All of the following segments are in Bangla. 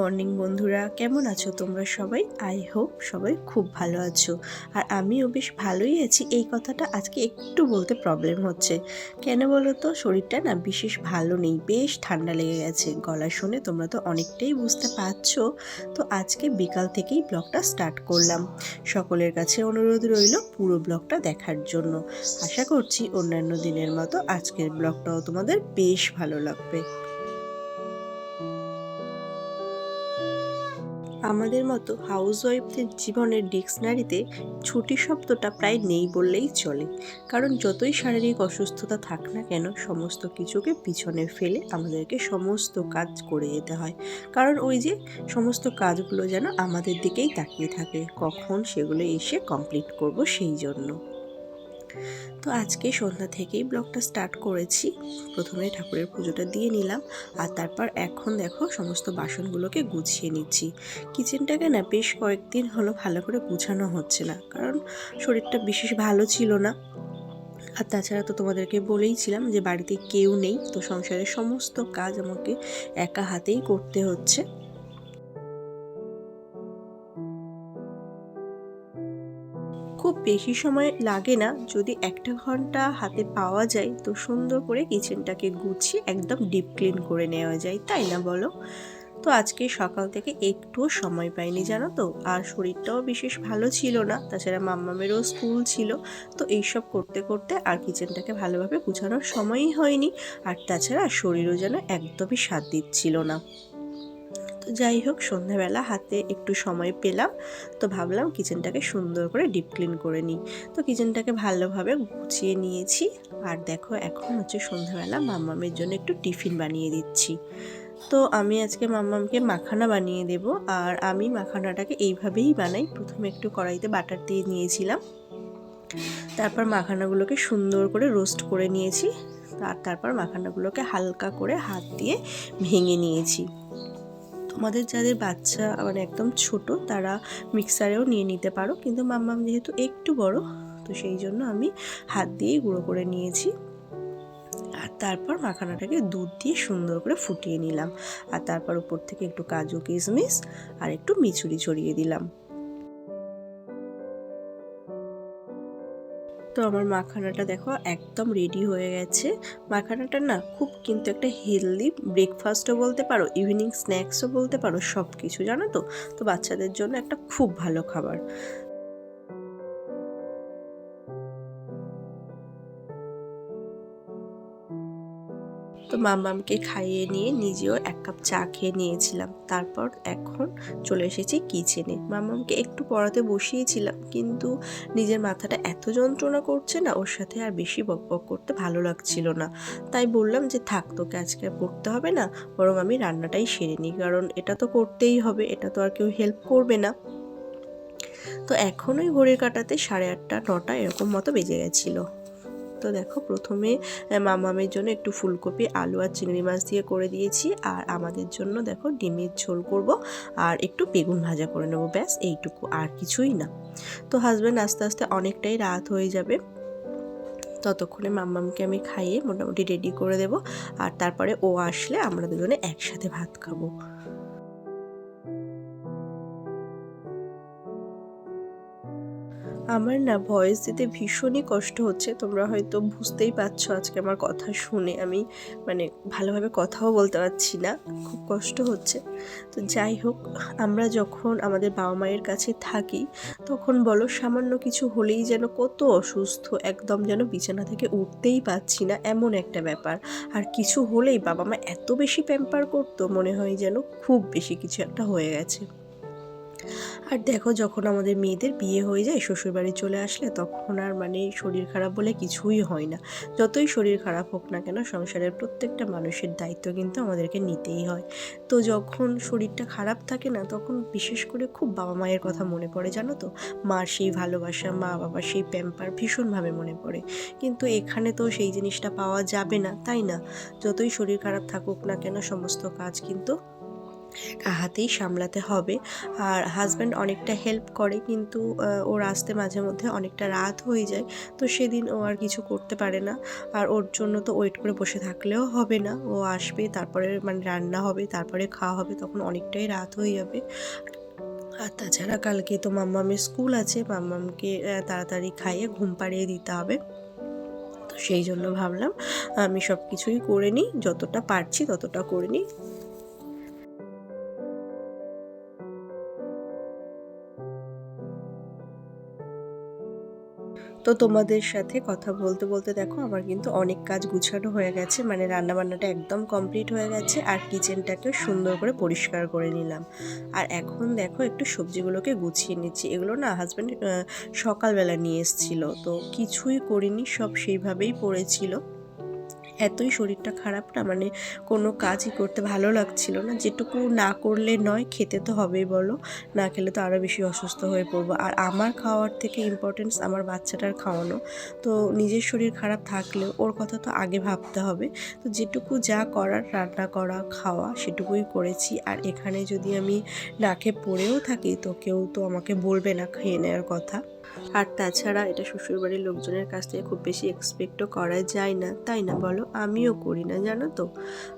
মর্নিং বন্ধুরা, কেমন আছো তোমরা সবাই? আই হোপ সবাই খুব ভালো আছো। আর আমিও বেশ ভালোই আছি। এই কথাটা আজকে একটু বলতে প্রবলেম হচ্ছে। কেন বলো তো শরীরটা না বিশেষ ভালো নেই। বেশ ঠান্ডা লেগে গেছে। গলা শুনে তোমরা তো অনেকটাই বুঝতে পারছ। তো আজকে বিকাল থেকেই ব্লগটা স্টার্ট করলাম। সকলের কাছে অনুরোধ রইল পুরো ব্লগটা দেখার জন্য। আশা করছি অন্যান্য দিনের মতো আজকের ব্লগটাও তোমাদের বেশ ভালো লাগবে। আমাদের মতো হাউসওয়াইফদের জীবনের ডিকশনারিতে ছুটি শব্দটা প্রায় নেই বললেই চলে। কারণ যতই শারীরিক অসুস্থতা থাক না কেন, সমস্ত কিছুকে পিছনে ফেলে আমাদেরকে সমস্ত কাজ করে যেতে হয়। কারণ ওই যে সমস্ত কাজগুলো যেন আমাদের দিকেই তাকিয়ে থাকে, কখন সেগুলো এসে কমপ্লিট করব সেই জন্য। তো আজকে সন্ধ্যা থেকেই ব্লগটা স্টার্ট করেছি। প্রথমে ঠাকুরের পুজোটা দিয়ে নিলাম আর তারপর এখন দেখো সমস্ত বাসনগুলোকে গুছিয়ে নিচ্ছি। কিচেনটাকে না বেশ কয়েকদিন হলো ভালো করে গুছানো হচ্ছে না, কারণ শরীরটা বিশেষ ভালো ছিল না। আর তাছাড়া তো তোমাদেরকে বলেইছিলাম যে বাড়িতে কেউ নেই, তো সংসারের সমস্ত কাজ আমাকে একা হাতেই করতে হচ্ছে। বেশি সময় লাগে না। যদি একটা ঘণ্টা হাতে পাওয়া যায়, তো সুন্দর করে কিচেনটাকে গুছিয়ে একদম ডিপ ক্লিন করে নেওয়া যায়। তাই না বলো? তো আজকে সকাল থেকে একটুও সময় পাইনি, জানো তো। আর শরীরটাও বিশেষ ভালো ছিল না। তাছাড়া মাম্মামেরও স্কুল ছিল। তো এইসব করতে করতে আর কিচেনটাকে ভালোভাবে গুছানোর সময়ই হয়নি। আর তাছাড়া শরীরও যেন একদমই সাথ দিচ্ছিল না। তো যাই হোক, সন্ধ্যাবেলা হাতে একটু সময় পেলাম, তো ভাবলাম কিচেনটাকে সুন্দর করে ডিপ ক্লিন করে নিই। তো কিচেনটাকে ভালোভাবে গুছিয়ে নিয়েছি। আর দেখো, এখন হচ্ছে সন্ধ্যাবেলা মাম্মামের জন্য একটু টিফিন বানিয়ে দিচ্ছি। তো আমি আজকে মাম্মামকে মাখানা বানিয়ে দেব। আর আমি মাখানাটাকে এইভাবেই বানাই। প্রথমে একটু কড়াইতে বাটার দিয়ে নিয়েছিলাম। তারপর মাখানাগুলোকে সুন্দর করে রোস্ট করে নিয়েছি। আর তারপর মাখানাগুলোকে হালকা করে হাত দিয়ে ভেঙে নিয়েছি। তোমাদের যাদের বাচ্চা মানে একদম ছোট, তারা মিক্সারেও নিয়ে নিতে পারো। কিন্তু মাম্মাম যেহেতু একটু বড়, তো সেই জন্য আমি হাত দিয়েই গুঁড়ো করে নিয়েছি। আর তারপর মাখানাটাকে দুধ দিয়ে সুন্দর করে ফুটিয়ে নিলাম। আর তারপর উপর থেকে একটু কাজু কিশমিশ আর একটু মিছুরি ছড়িয়ে দিলাম। তো আমার মাখানাটা দেখো একদম রেডি হয়ে গেছে। মাখানাটা না খুব কিন্তু একটা হেলদি ব্রেকফাস্টও বলতে পারো ইভিনিং স্ন্যাক্সও বলতে পারো সব কিছু জানো তো? তো বাচ্চাদের জন্য একটা খুব ভালো খাবার। তো মামামকে খাইয়ে নিয়ে নিজেও এক কাপ চা খেয়ে নিয়েছিলাম। তারপর এখন চলে এসেছি কিচেনে। মামামকে একটু পড়াতে বসিয়েছিলাম, কিন্তু নিজের মাথাটা এত যন্ত্রণা করছে না, ওর সাথে আর বেশি বক বক করতে ভালো লাগছিল না। তাই বললাম যে, থাক, তোকে আজকে আর পড়তে হবে না, বরং আমি রান্নাটাই সেরে নিই, কারণ এটা তো করতেই হবে, এটা তো আর কেউ হেল্প করবে না। তো এখন ওই ঘড়ির কাটাতে সাড়ে আটটা, নটা এরকম মতো বেজে গেছিল। তো দেখো প্রথমে মামামের জন্য একটু ফুলকপি, আলু আর চিংড়ি মাছ দিয়ে করে দিয়েছি। আর আমাদের জন্য দেখো ডিমের ঝোল করব আর একটু বেগুন ভাজা করে নেব। ব্যাস, এইটুকু আর কিছুই না। তো হাজব্যান্ড আস্তে আস্তে অনেকটাই রাত হয়ে যাবে। ততক্ষণে মাম্মামকে আমি খাইয়ে মোটামুটি রেডি করে দেব। আর তারপরে ও আসলে আমরা দুজনে একসাথে ভাত খাব। আমার না ভয়েস দিতে ভীষণই কষ্ট হচ্ছে। তোমরা হয়তো বুঝতেই পারছ আজকে আমার কথা শুনে। আমি মানে ভালোভাবে কথাও বলতে পারছি না, খুব কষ্ট হচ্ছে। তো যাই হোক, আমরা যখন আমাদের বাবা মায়ের কাছে থাকি, তখন বলো সামান্য কিছু হলেই যেন কত অসুস্থ, একদম যেন বিছানা থেকে উঠতেই পাচ্ছি না, এমন একটা ব্যাপার। আর কিছু হলেই বাবা মা এত বেশি প্যাম্পার করতো, মনে হয় যেন খুব বেশি কিছু একটা হয়ে গেছে। আর দেখো যখন আমাদের মেয়েদের বিয়ে হয়ে যায়, শ্বশুরবাড়ি চলে আসলে তখন আর মানে শরীর খারাপ বলে কিছুই হয় না। যতই শরীর খারাপ হোক না কেন, সংসারের প্রত্যেকটা মানুষের দায়িত্ব কিন্তু আমাদেরকে নিতেই হয়। তো যখন শরীরটা খারাপ থাকে না, তখন বিশেষ করে খুব বাবা মায়ের কথা মনে পড়ে, জানো তো? মার সেই ভালোবাসা, মা বাবা সেই প্যাম্পার ভীষণভাবে মনে পড়ে। কিন্তু এখানে তো সেই জিনিসটা পাওয়া যাবে না, তাই না? যতই শরীর খারাপ থাকুক না কেন, সমস্ত কাজ কিন্তু হাতেই সামলাতে হবে। আর হাজব্যান্ড অনেকটা হেল্প করে, কিন্তু ওর আসতে মাঝে মধ্যে অনেকটা রাত হয়ে যায়, তো সেদিন ও আর কিছু করতে পারে না। আর ওর জন্য তো ওয়েট করে বসে থাকলেও হবে না। ও আসবে, তারপরে মানে রান্না হবে, তারপরে খাওয়া হবে, তখন অনেকটাই রাত হয়ে যাবে। আর তাছাড়া কালকে তো মাম্মামের স্কুল আছে, মাম্মামকে তাড়াতাড়ি খাইয়ে ঘুম পাড়িয়ে দিতে হবে। তো সেই জন্য ভাবলাম, আমি সব কিছুই করে নিই, যতটা পারছি ততটা করে নিই। তো তোমাদের সাথে কথা বলতে বলতে দেখো আমার কিন্তু অনেক কাজ গুছানো হয়ে গেছে। মানে রান্না বান্নাটা একদম কমপ্লিট হয়ে গেছে আর কিচেনটাকে সুন্দর করে পরিষ্কার করে নিলাম। আর এখন দেখো একটু সবজিগুলোকে গুছিয়ে নিচ্ছি। এগুলো না হাজব্যান্ড সকালবেলা নিয়ে এসেছিল। তো কিছুই করিনি, সব সেইভাবেই পড়েছিল। এতই শরীরটা খারাপ না মানে কোনো কাজই করতে ভালো লাগছিল না। যেটুকু না করলে নয়, খেতে তো হবেই বলো। না খেলে তো আরও বেশি অসুস্থ হয়ে পড়ব। আর আমার খাওয়ার থেকে ইম্পর্টেন্স আমার বাচ্চাটার খাওয়ানো। তো নিজের শরীর খারাপ থাকলেও ওর কথা তো আগে ভাবতে হবে। তো যেটুকু যা করার, রান্না করা, খাওয়া সেটুকুই করেছি। আর এখানে যদি আমি না খেয়ে পড়েও থাকি, তো কেউ তো আমাকে বলবে না খেয়ে নেওয়ার কথা। আর তাছাড়া এটা শ্বশুরবাড়ির লোকজনের কাছ থেকে খুব বেশি এক্সপেক্টও করা যায় না। তাই না বলো? আমিও করি না, জানো তো?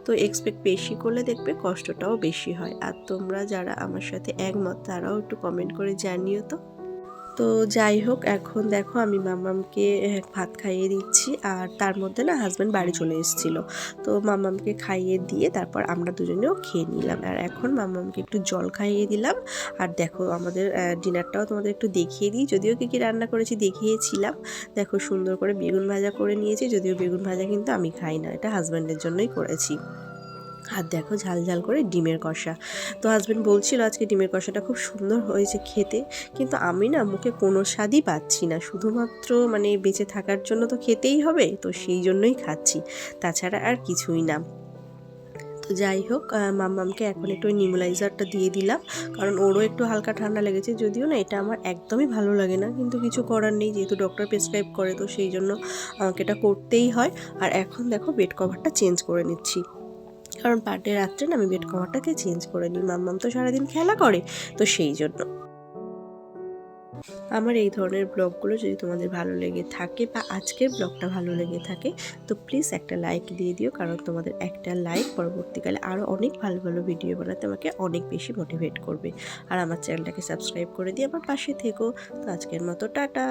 তো এক্সপেক্ট বেশি করলে দেখবে কষ্টটাও বেশি হয়। আর তোমরা যারা আমার সাথে একমত, তারাও একটু কমেন্ট করে জানিও তো। তো যাই হোক, এখন দেখো আমি মামামকে ভাত খাইয়ে দিচ্ছি আর তার মধ্যে না হাজব্যান্ড বাড়ি চলে এসেছিল। তো মামামকে খাইয়ে দিয়ে তারপর আমরা দুজনেও খেয়ে নিলাম। আর এখন মামামকে একটু জল খাইয়ে দিলাম। আর দেখো আমাদের ডিনারটাও তোমাদের একটু দেখিয়ে দিই। যদিও কী কী রান্না করেছি দেখিয়েছিলাম। দেখো সুন্দর করে বেগুন ভাজা করে নিয়েছি। যদিও বেগুন ভাজা কিন্তু আমি খাই না, এটা হাজব্যান্ডের জন্যই করেছি। আর দেখো ঝাল ঝাল করে ডিমের কষা। তো হাজব্যান্ড বলছিল আজকে ডিমের কষাটা খুব সুন্দর হয়েছে খেতে, কিন্তু আমি না মুখে কোনো স্বাদই পাচ্ছি না। শুধুমাত্র মানে বেঁচে থাকার জন্য তো খেতেই হবে, তো সেই জন্যই খাচ্ছি, তাছাড়া আর কিছুই না। তো যাই হোক মাম্মামকে এখন একটু ওই নিমুলাইজারটা দিয়ে দিলাম, কারণ ওরও একটু হালকা ঠান্ডা লেগেছে, যদিও না এটা আমার একদমই ভালো লাগে না, কিন্তু কিছু করার নেই, যেহেতু ডক্টর প্রেসক্রাইব করে, তো সেই জন্য আমাকে এটা করতেই হয়। আর এখন দেখো বেড কভারটা চেঞ্জ করে নিচ্ছি। কারণ পার ডে রাত্রে না আমি বেড কভারটাকে চেঞ্জ করে নিই। মাম্মাম তো সারাদিন খেলা করে, তো সেই জন্য। আমার এই ধরনের ব্লগগুলো যদি তোমাদের ভালো লেগে থাকে বা আজকের ব্লগটা ভালো লেগে থাকে, তো প্লিজ একটা লাইক দিয়ে দিও, কারণ তোমাদের একটা লাইক পরবর্তীকালে আরও অনেক ভালো ভালো ভিডিও বানাতে আমাকে অনেক বেশি মোটিভেট করবে। আর আমার চ্যানেলটাকে সাবস্ক্রাইব করে দিয়ে আমার পাশে থেকো। তো আজকের মতো, টাটা!